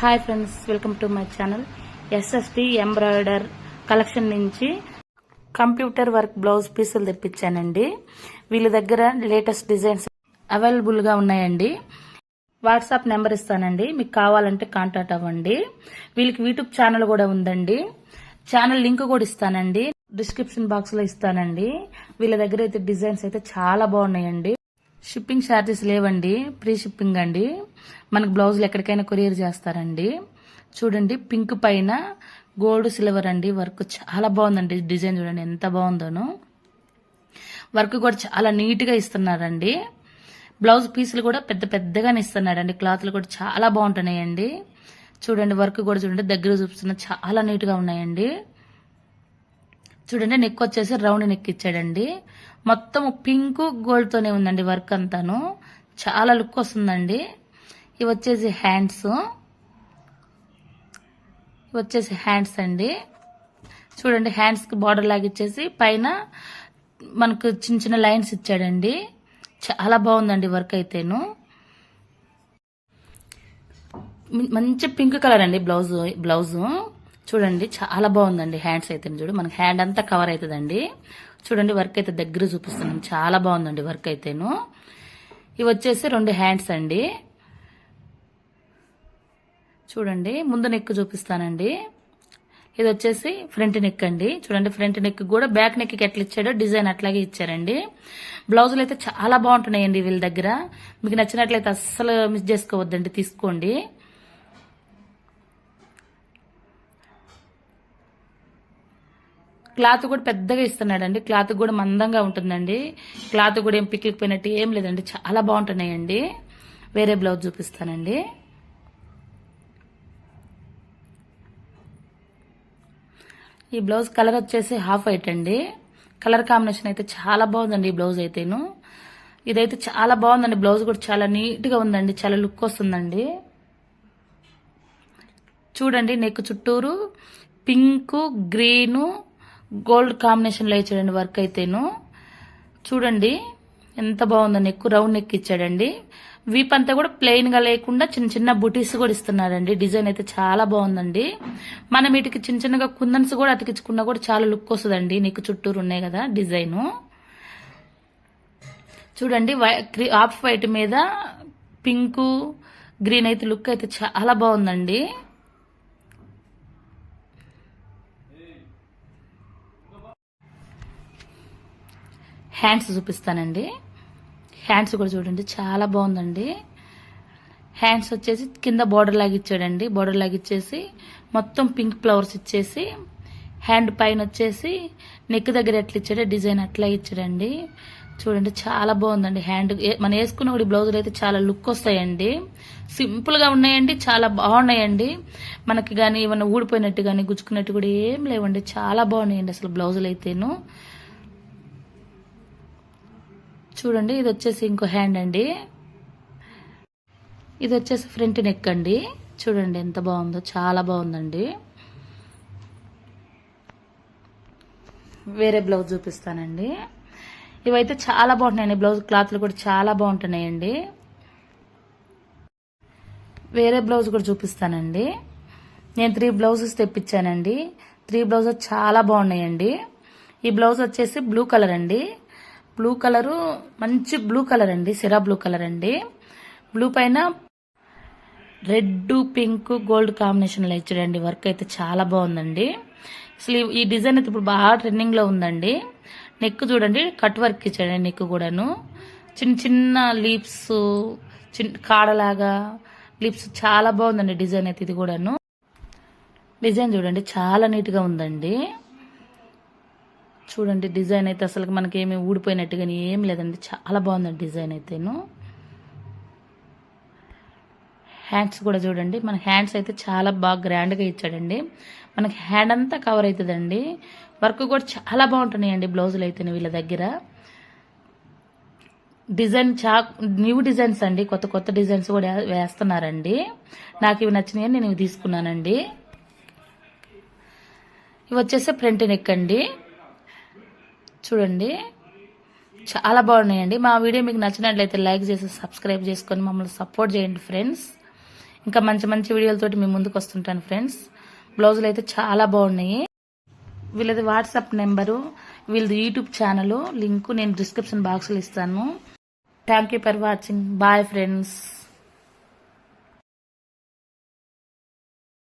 Hi friends welcome to my channel. SST embroider collection నుంచి computer work blouse పీసులు తెప్పించానండి. వీళ్ళ దగ్గర లేటెస్ట్ డిజైన్స్ అవైలబుల్గా ఉన్నాయండి. వాట్సాప్ నెంబర్ ఇస్తానండి. మీకు కావాలంటే కాంటాక్ట్ అవ్వండి. వీళ్ళకి యూట్యూబ్ ఛానల్ కూడా ఉందండి. ఛానల్ లింక్ కూడా ఇస్తానండి. డిస్క్రిప్షన్ బాక్స్లో ఇస్తానండి. వీళ్ళ దగ్గర అయితే డిజైన్స్ అయితే చాలా బాగున్నాయండి. షిప్పింగ్ ఛార్జెస్ లేవండి. ప్రీ షిప్పింగ్ అండి. మనకు బ్లౌజులు ఎక్కడికైనా కొరియర్ చేస్తారండి. చూడండి పింక్ పైన గోల్డ్ సిల్వర్ అండి. వర్క్ చాలా బాగుందండి. డిజైన్ చూడండి ఎంత బాగుందోను. వర్క్ కూడా చాలా నీట్గా ఇస్తున్నారండి. బ్లౌజ్ పీసులు కూడా పెద్ద పెద్దగానే ఇస్తున్నాడండి. క్లాత్లు కూడా చాలా బాగుంటున్నాయండి. చూడండి వర్క్ కూడా చూడండి దగ్గర చూపిస్తున్న చాలా నీట్గా ఉన్నాయండి. చూడండి నెక్ వచ్చేసి రౌండ్ నెక్ ఇచ్చాడండి మొత్తం పింక్ గోల్డ్తోనే ఉందండి వర్క్ అంతాను. చాలా లుక్ వస్తుందండి. ఇవి వచ్చేసి హ్యాండ్స్ ఇవి వచ్చేసి హ్యాండ్స్ అండి. చూడండి హ్యాండ్స్కి బార్డర్ లాగిచ్చేసి పైన మనకు చిన్న చిన్న లైన్స్ ఇచ్చాడండి. చాలా బాగుందండి వర్క్ అయితేను. మంచి పింక్ కలర్ అండి బ్లౌజ్ బ్లౌజు చూడండి చాలా బాగుందండి హ్యాండ్స్ అయితే చూడు. మనకి హ్యాండ్ అంతా కవర్ అవుతుందండి. చూడండి వర్క్ అయితే దగ్గర చూపిస్తున్నాం. చాలా బాగుందండి వర్క్ అయితేను. ఇవి వచ్చేసి రెండు హ్యాండ్స్ అండి. చూడండి ముందు నెక్ చూపిస్తానండి. ఇది వచ్చేసి ఫ్రంట్ నెక్ అండి. చూడండి ఫ్రంట్ నెక్ కూడా బ్యాక్ నెక్కి ఎట్లా ఇచ్చాడో డిజైన్ అట్లాగే ఇచ్చారండి. బ్లౌజులు అయితే చాలా బాగుంటున్నాయండి వీళ్ళ దగ్గర. మీకు నచ్చినట్లయితే అస్సలు మిస్ చేసుకోవద్దండి తీసుకోండి. క్లాత్ కూడా పెద్దగా ఇస్తున్నాడండి. క్లాత్ కూడా మందంగా ఉంటుందండి. క్లాత్ కూడా ఏం పిక్కికి పోయినట్టు ఏం లేదండి. చాలా బాగుంటున్నాయండి. వేరే బ్లౌజ్ చూపిస్తానండి. ఈ బ్లౌజ్ కలర్ వచ్చేసి హాఫ్ వైట్ అండి. కలర్ కాంబినేషన్ అయితే చాలా బాగుందండి ఈ బ్లౌజ్ అయితేను. ఇదైతే చాలా బాగుందండి. బ్లౌజ్ కూడా చాలా నీట్గా ఉందండి. చాలా లుక్ వస్తుందండి. చూడండి నెక్ చుట్టూరు పింకు గ్రీను గోల్డ్ కాంబినేషన్లో ఇచ్చాడండి వర్క్ అయితేను. చూడండి ఎంత బాగుందండి ఎక్కువ రౌండ్ నెక్ ఇచ్చాడండి. వీప్ అంతా కూడా ప్లెయిన్గా లేకుండా చిన్న చిన్న బుటీస్ కూడా ఇస్తున్నారండి డిజైన్ అయితే చాలా బాగుందండి. మనం వీటికి చిన్న చిన్నగా కుందన్స్ కూడా అతికించుకున్నా కూడా చాలా లుక్ వస్తుందండి. నీకు చుట్టూరు ఉన్నాయి కదా డిజైను. చూడండి ఆఫ్ వైట్ మీద పింకు గ్రీన్ అయితే లుక్ అయితే చాలా బాగుందండి. హ్యాండ్స్ చూపిస్తానండి. హ్యాండ్స్ కూడా చూడండి చాలా బాగుందండి. హ్యాండ్స్ వచ్చేసి కింద బార్డర్ లాగా ఇచ్చాడండి. బార్డర్ లాగిచ్చేసి మొత్తం పింక్ ఫ్లవర్స్ ఇచ్చేసి హ్యాండ్ పైన వచ్చేసి నెక్ దగ్గర ఎట్లా ఇచ్చాడు డిజైన్ అట్లా ఇచ్చాడండి. చూడండి చాలా బాగుందండి హ్యాండ్ మనం వేసుకున్న కూడా బ్లౌజులు అయితే చాలా లుక్ వస్తాయండి. సింపుల్గా ఉన్నాయండి చాలా బాగున్నాయండి. మనకి కానీ ఏమన్నా ఊడిపోయినట్టు కానీ గుచ్చుకున్నట్టు కూడా ఏం లేవండి చాలా బాగున్నాయండి అసలు బ్లౌజులు అయితేను చూడండి ఇది వచ్చేసి ఇంకో హ్యాండ్ అండి. ఇది వచ్చేసి ఫ్రంట్ నెక్ అండి. చూడండి ఎంత బాగుందో చాలా బాగుందండి. వేరే బ్లౌజ్ చూపిస్తానండి. ఇవైతే చాలా బాగుంటున్నాయండి బ్లౌజ్ క్లాత్లు కూడా చాలా బాగుంటున్నాయండి. వేరే బ్లౌజ్ కూడా చూపిస్తానండి. నేను త్రీ బ్లౌజెస్ తెప్పించానండి. త్రీ బ్లౌజెస్ చాలా బాగున్నాయండి. ఈ బ్లౌజ్ వచ్చేసి బ్లూ కలర్ అండి. బ్లూ కలరు మంచి బ్లూ కలర్ అండి సిరా బ్లూ కలర్ అండి. బ్లూ పైన రెడ్ పింక్ గోల్డ్ కాంబినేషన్లో ఇచ్చాడండి. వర్క్ అయితే చాలా బాగుందండి. అసలు ఈ డిజైన్ అయితే ఇప్పుడు బాగా ట్రెండింగ్లో ఉందండి. నెక్ చూడండి కట్ వర్క్ ఇచ్చాడండి నెక్ కూడాను. చిన్న చిన్న లీప్స్ చిన్న కాడలాగా లిప్స్ చాలా బాగుందండి డిజైన్ అయితే ఇది కూడాను. డిజైన్ చూడండి చాలా నీట్గా ఉందండి. చూడండి డిజైన్ అయితే అసలు మనకి ఏమి ఊడిపోయినట్టు కానీ ఏం లేదండి. చాలా బాగుందండి డిజైన్ అయితేను. హ్యాండ్స్ కూడా చూడండి మన హ్యాండ్స్ అయితే చాలా బాగా గ్రాండ్గా ఇచ్చాడండి. మనకి హ్యాండ్ అంతా కవర్ అవుతుందండి వర్క్ కూడా చాలా బాగుంటున్నాయండి బ్లౌజులు అయితే వీళ్ళ దగ్గర. డిజైన్ చా న్యూ డిజైన్స్ అండి కొత్త కొత్త డిజైన్స్ కూడా వేస్తున్నారండి. నాకు ఇవి నచ్చినాయని నేను ఇవి తీసుకున్నానండి. ఇవి వచ్చేసి ఫ్రంట్ నెక్ అండి. చూడండి. చాలా బాగున్నాయండి. మా వీడియో మీకు నచ్చినట్లయితే లైక్ చేసి సబ్స్క్రైబ్ చేసుకొని మమ్మల్ని సపోర్ట్ చేయండి ఫ్రెండ్స్. ఇంకా మంచి మంచి వీడియోలతోటి మీ ముందుకు వస్తుంటాను ఫ్రెండ్స్. బ్లౌజులు అయితే చాలా బాగున్నాయి. వీళ్ళది వాట్సాప్ నెంబరు వీళ్ళది యూట్యూబ్ ఛానల్. లింకు నేను డిస్క్రిప్షన్ బాక్స్లో ఇస్తాను. Thank you for watching bye friends